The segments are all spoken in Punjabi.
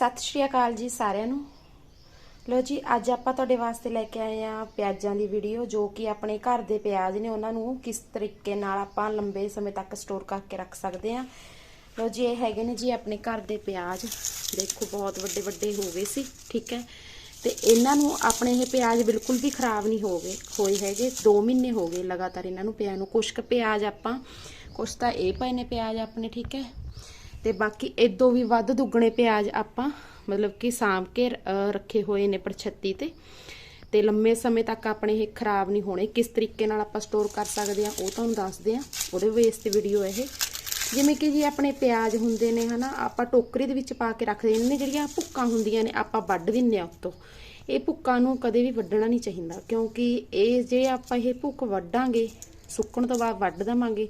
ਸਤਿ ਸ਼੍ਰੀ ਅਕਾਲ ਜੀ ਸਾਰਿਆਂ ਨੂੰ। ਲੋ ਜੀ, ਅੱਜ ਆਪਾਂ ਤੁਹਾਡੇ ਵਾਸਤੇ ਲੈ ਕੇ ਆਏ ਆ ਪਿਆਜ਼ਾਂ ਦੀ ਵੀਡੀਓ, ਜੋ ਕਿ ਆਪਣੇ ਘਰ ਦੇ ਪਿਆਜ਼ ਨੇ, ਉਹਨਾਂ ਨੂੰ ਕਿਸ ਤਰੀਕੇ ਨਾਲ ਆਪਾਂ ਲੰਬੇ ਸਮੇਂ ਤੱਕ ਸਟੋਰ ਕਰਕੇ ਰੱਖ ਸਕਦੇ ਆ ਲੋ ਜੀ, ਇਹ ਹੈਗੇ ਨੇ ਜੀ ਆਪਣੇ ਘਰ ਦੇ ਪਿਆਜ਼। ਦੇਖੋ, ਬਹੁਤ ਵੱਡੇ ਵੱਡੇ ਹੋ ਗਏ ਸੀ, ਠੀਕ ਹੈ। ਤੇ ਇਹਨਾਂ ਨੂੰ ਆਪਣੇ ਇਹ ਪਿਆਜ਼ ਬਿਲਕੁਲ ਵੀ ਖਰਾਬ ਨਹੀਂ ਹੋ ਗਏ, ਹੋਏ ਹੈਗੇ 2 ਮਹੀਨੇ ਹੋ ਗਏ ਲਗਾਤਾਰ ਇਹਨਾਂ ਨੂੰ ਪਿਆਜ਼ ਨੂੰ। ਕੁਛ ਕੁ ਪਿਆਜ਼ ਆਪਾਂ, ਕੁਛ ਤਾਂ ਇਹ ਪਏ ਨੇ ਪਿਆਜ਼ ਆਪਣੇ, ਠੀਕ ਹੈ। ਤੇ ਬਾਕੀ ਇਦੋਂ ਵੀ ਵੱਧ ਦੁੱਗਣੇ ਪਿਆਜ਼ ਆਪਾਂ ਮਤਲਬ ਕਿ ਸਾਂਭ ਕੇ ਰੱਖੇ ਹੋਏ ਨੇ ਪਰਛੱਤੀ ਤੇ। ਤੇ ਲੰਮੇ ਸਮੇਂ ਤੱਕ ਆਪਣੇ ਇਹ ਖਰਾਬ ਨਹੀਂ ਹੋਣੇ। ਕਿਸ ਤਰੀਕੇ ਨਾਲ ਆਪਾਂ ਸਟੋਰ ਕਰ ਸਕਦੇ ਆ ਉਹ ਤੁਹਾਨੂੰ ਦੱਸਦੇ ਆ ਉਹਦੇ ਬੇਸ ਤੇ ਵੀਡੀਓ ਇਹ। ਜਿਵੇਂ ਕਿ ਜੀ ਆਪਣੇ ਪਿਆਜ਼ ਹੁੰਦੇ ਨੇ, ਹਨਾ, ਆਪਾਂ ਟੋਕਰੀ ਦੇ ਵਿੱਚ ਪਾ ਕੇ ਰੱਖਦੇ ਨੇ। ਜਿਹੜੀਆਂ ਭੁੱਕਾਂ ਹੁੰਦੀਆਂ ਨੇ, ਆਪਾਂ ਵੱਢ ਦਿੰਨੇ ਆ ਉੱਤੋਂ। ਇਹ ਭੁੱਕਾਂ ਨੂੰ ਕਦੇ ਵੀ ਵੱਢਣਾ ਨਹੀਂ ਚਾਹੀਦਾ। ਕਿਉਂਕਿ ਇਹ ਜੇ ਆਪਾਂ ਇਹ ਭੁੱਕ ਵੱਢਾਂਗੇ, ਸੁੱਕਣ ਤੋਂ ਬਾਅਦ ਵੱਢ ਦਵਾਂਗੇ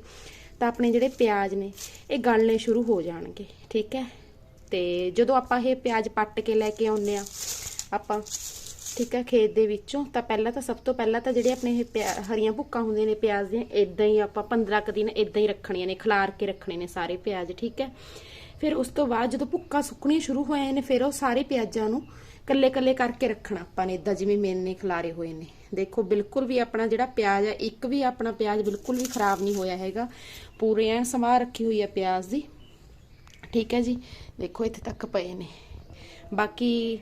ਤਾਂ ਆਪਣੇ ਜਿਹੜੇ ਪਿਆਜ਼ ਨੇ, ਇਹ ਗਲਣੇ ਸ਼ੁਰੂ ਹੋ ਜਾਣਗੇ, ਠੀਕ ਹੈ? ਤੇ ਜਦੋਂ ਆਪਾਂ ਇਹ ਪਿਆਜ਼ ਪੱਟ ਕੇ ਲੈ ਕੇ ਆਉਂਦੇ ਆ ਆਪਾਂ, ਠੀਕ ਹੈ, ਖੇਤ ਦੇ ਵਿੱਚੋਂ, ਤਾਂ ਪਹਿਲਾਂ ਤਾਂ ਸਭ ਤੋਂ ਪਹਿਲਾਂ ਤਾਂ ਜਿਹੜੇ ਆਪਣੇ ਇਹ ਪਿਆ- ਹਰੀਆਂ ਭੁੱਕਾਂ ਹੁੰਦੀਆਂ ਨੇ ਪਿਆਜ਼ ਦੀਆਂ ਇਦਾਂ ਹੀ ਆਪਾਂ 15 ਕੁ ਦਿਨ ਇਦਾਂ ਹੀ ਰੱਖਣੀਆਂ ਨੇ, ਖਲਾਰ ਕੇ ਰੱਖਣੇ ਨੇ ਸਾਰੇ ਪਿਆਜ਼, ਠੀਕ ਹੈ? ਫਿਰ ਉਸ ਤੋਂ ਬਾਅਦ ਜਦੋਂ ਭੁੱਕਾਂ ਸੁੱਕਣੀਆਂ ਸ਼ੁਰੂ ਹੋ ਨੇ, ਫਿਰ ਉਹ ਸਾਰੇ ਪਿਆਜ਼ਾਂ ਨੂੰ ਕੱਲੇ ਕੱਲੇ ਕਰਕੇ ਰੱਖਣਾ ਆਪਾਂ ਨੇ ਇਦਾਂ ਜਿਵੇਂ ਮੇਨੇ ਖਿਲਾਰੇ ਹੋਏ ਨੇ। ਦੇਖੋ, ਬਿਲਕੁਲ ਵੀ ਆਪਣਾ ਜਿਹੜਾ ਪਿਆਜ਼ ਆ ਇੱਕ ਵੀ ਆਪਣਾ ਪਿਆਜ਼ ਬਿਲਕੁਲ ਵੀ ਖਰਾਬ ਨਹੀਂ ਹੋਇਆ ਹੈਗਾ। ਪੂਰੇ ਐਨ ਸੰਭਾਲ ਰੱਖੀ ਹੋਈ ਹੈ ਪਿਆਜ਼ ਦੀ। ਠੀਕ ਹੈ ਜੀ? ਦੇਖੋ, ਇੱਥੇ ਤੱਕ ਪਏ ਨੇ। ਬਾਕੀ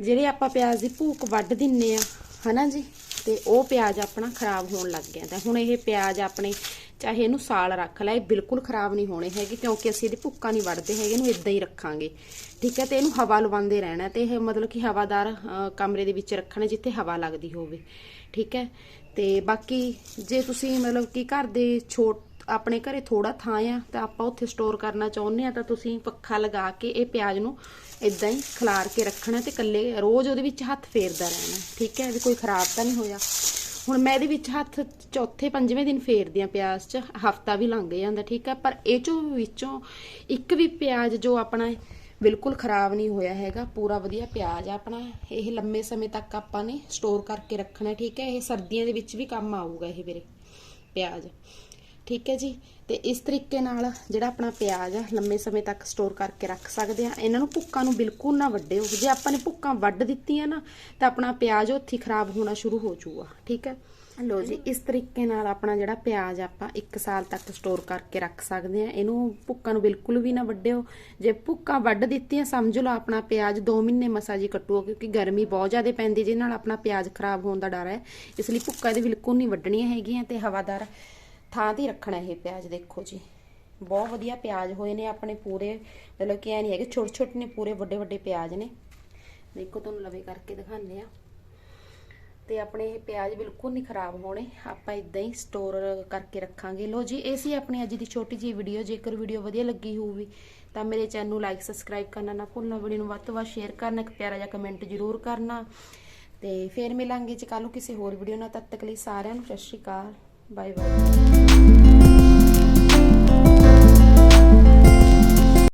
ਜਿਹੜੇ ਆਪਾਂ ਪਿਆਜ਼ ਦੀ ਭੂਕ ਵੱਢ ਦਿੰਨੇ ਆ, ਹਨਾ ਜੀ? ਤੇ ਉਹ ਪਿਆਜ਼ ਆਪਣਾ ਖਰਾਬ ਹੋਣ ਲੱਗ ਗਿਆ। ਤਾਂ ਹੁਣ ਇਹ ਪਿਆਜ਼ ਆਪਣੇ ਚਾਹੇ ਇਹਨੂੰ ਸਾਲ ਰੱਖ ਲੈ, ਇਹ ਬਿਲਕੁਲ ਖਰਾਬ ਨਹੀਂ ਹੋਣੇ ਹੈਗੇ, ਕਿਉਂਕਿ ਅਸੀਂ ਇਹਦੀ ਭੁੱਕਾ ਨਹੀਂ ਵੜਦੇ ਹੈਗੇ, ਇਹਨੂੰ ਇਦਾਂ ਹੀ ਰੱਖਾਂਗੇ। ਠੀਕ ਹੈ, ਤੇ ਇਹਨੂੰ ਹਵਾ ਲਵਾਉਂਦੇ ਰਹਿਣਾ ਤੇ ਇਹ ਮਤਲਬ ਕਿ ਹਵਾਦਾਰ ਕਮਰੇ ਦੇ ਵਿੱਚ ਰੱਖਣਾ ਜਿੱਥੇ ਹਵਾ ਲੱਗਦੀ ਹੋਵੇ। ਠੀਕ ਹੈ, ਤੇ ਬਾਕੀ ਜੇ ਤੁਸੀਂ ਮਤਲਬ ਕਿ ਘਰ ਦੇ ਛੋਟ, ਆਪਣੇ ਘਰੇ ਥੋੜਾ ਥਾਂ ਆ, ਤਾਂ ਆਪਾਂ ਉੱਥੇ ਸਟੋਰ ਕਰਨਾ ਚਾਹੁੰਦੇ ਆ ਤਾਂ ਤੁਸੀਂ ਪੱਖਾ ਲਗਾ ਕੇ ਇਹ ਪਿਆਜ਼ ਨੂੰ ਇਦਾਂ ਹੀ ਖਲਾਰ ਕੇ ਰੱਖਣਾ ਤੇ ਕੱਲੇ ਰੋਜ਼ ਉਹਦੇ ਵਿੱਚ ਹੱਥ ਫੇਰਦਾ ਰਹਿਣਾ ਠੀਕ ਹੈ, ਵੀ ਕੋਈ ਖਰਾਬ ਤਾਂ ਨਹੀਂ ਹੋਇਆ। ਹੁਣ ਮੈਂ ਇਹਦੇ ਵਿੱਚ ਹੱਥ ਚੌਥੇ ਪੰਜਵੇਂ ਦਿਨ ਫੇਰਦੀ ਆ ਪਿਆਜ਼ 'ਚ, ਹਫਤਾ ਵੀ ਲੰਘ ਜਾਂਦਾ, ਠੀਕ ਹੈ ਪਰ ਇਹ ਚੋਂ ਵਿੱਚੋਂ ਇੱਕ ਵੀ ਪਿਆਜ਼ ਜੋ ਆਪਣਾ ਬਿਲਕੁਲ ਖਰਾਬ ਨਹੀਂ ਹੋਇਆ ਹੈਗਾ, ਪੂਰਾ ਵਧੀਆ ਪਿਆਜ਼ ਆ ਆਪਣਾ, ਇਹ ਲੰਮੇ ਸਮੇਂ ਤੱਕ ਆਪਾਂ ਨੇ ਸਟੋਰ ਕਰਕੇ ਰੱਖਣਾ, ਠੀਕ ਹੈ ਇਹ ਸਰਦੀਆਂ ਦੇ ਵਿੱਚ ਵੀ ਕੰਮ ਆਊਗਾ ਇਹ ਵੀਰੇ, ਪਿਆਜ਼। ਠੀਕ ਹੈ ਜੀ? ਤੇ ਇਸ ਤਰੀਕੇ ਨਾਲ ਜਿਹੜਾ ਆਪਣਾ ਪਿਆਜ਼ ਆ, ਲੰਮੇ ਸਮੇਂ ਤੱਕ ਸਟੋਰ ਕਰਕੇ ਰੱਖ ਸਕਦੇ ਆ ਇਹਨਾਂ ਨੂੰ ਭੁੱਕਾਂ ਨੂੰ ਬਿਲਕੁਲ ਨਾ ਵੱਢਿਓ। ਜੇ ਆਪਾਂ ਨੇ ਭੁੱਕਾਂ ਵੱਢ ਦਿੱਤੀਆਂ ਨਾ, ਤਾਂ ਆਪਣਾ ਪਿਆਜ਼ ਉੱਥੇ ਖਰਾਬ ਹੋਣਾ ਸ਼ੁਰੂ ਹੋ ਜਾਊਗਾ। ਠੀਕ ਹੈ? ਲੋ ਜੀ, ਇਸ ਤਰੀਕੇ ਨਾਲ ਆਪਣਾ ਜਿਹੜਾ ਪਿਆਜ਼ ਆਪਾਂ 1 ਸਾਲ ਤੱਕ ਸਟੋਰ ਕਰਕੇ ਰੱਖ ਸਕਦੇ ਆ ਇਹਨੂੰ ਭੁੱਕਾਂ ਨੂੰ ਬਿਲਕੁਲ ਵੀ ਨਾ ਵੱਢਿਓ। ਜੇ ਭੁੱਕਾਂ ਵੱਢ ਦਿੱਤੀਆਂ, ਸਮਝ ਲਓ ਆਪਣਾ ਪਿਆਜ਼ 2 ਮਹੀਨੇ ਮਸਾ ਜੀ ਕੱਟੂਗਾ, ਕਿਉਂਕਿ ਗਰਮੀ ਬਹੁਤ ਜ਼ਿਆਦਾ ਪੈਂਦੀ ਜਿਹਦੇ ਨਾਲ ਆਪਣਾ ਪਿਆਜ਼ ਖਰਾਬ ਹੋਣ ਦਾ ਡਰ ਹੈ। ਇਸ ਲਈ ਭੁੱਕਾਂ ਇਹਦੇ ਬਿਲਕੁਲ ਨਹੀਂ ਵੱਢਣੀਆਂ ਹੈਗੀਆਂ ਤੇ ਹਵਾਦਾਰ ਥਾਂ ਤੇ ਰੱਖਣਾ ਇਹ ਪਿਆਜ਼, ਦੇਖੋ ਜੀ। ਬਹੁਤ ਵਧੀਆ ਪਿਆਜ਼ ਹੋਏ ਨੇ ਆਪਣੇ ਪੂਰੇ। ਮਤਲਬ ਕਿ ਐ ਨਹੀਂ ਹੈਗੇ, ਛੋਟੇ ਛੋਟੇ ਨੇ ਪੂਰੇ, ਵੱਡੇ ਵੱਡੇ ਪਿਆਜ਼ ਨੇ। ਦੇਖੋ ਤੁਹਾਨੂੰ ਲਵੇ ਕਰਕੇ ਦਿਖਾਉਂਦੇ ਆ। ਤੇ ਆਪਣੇ ਇਹ ਪਿਆਜ਼ ਬਿਲਕੁਲ ਨਹੀਂ ਖਰਾਬ ਹੋਣੇ। ਆਪਾਂ ਇਦਾਂ ਹੀ ਸਟੋਰ ਕਰਕੇ ਰੱਖਾਂਗੇ। ਲੋ ਜੀ, ਇਹ ਸੀ ਆਪਣੀ ਅੱਜ ਦੀ ਛੋਟੀ ਜਿਹੀ ਵੀਡੀਓ ਜੇਕਰ ਵੀਡੀਓ ਵਧੀਆ ਲੱਗੀ ਹੋਊਗੀ, ਤਾਂ ਮੇਰੇ ਚੈਨਲ ਨੂੰ ਲਾਈਕ ਸਬਸਕ੍ਰਾਈਬ ਕਰਨਾ ਨਾ ਭੁੱਲਣਾ। ਵੀਡੀਓ ਨੂੰ ਵੱਧ ਤੋਂ ਵੱਧ ਸ਼ੇਅਰ ਕਰਨਾ, ਇੱਕ ਪਿਆਰਾ ਜਿਹਾ ਕਮੈਂਟ ਜ਼ਰੂਰ ਕਰਨਾ। ਤੇ ਫੇਰ ਮਿਲਾਂਗੇ ਜੀ ਕੱਲ ਨੂੰ ਕਿਸੇ ਹੋਰ ਵੀਡੀਓ ਨਾਲ। ਤਦ ਤੱਕ ਲਈ ਸਾਰਿਆਂ ਨੂੰ ਸਤਿ ਸ਼੍ਰੀ ਅਕਾਲ। Bye, bye.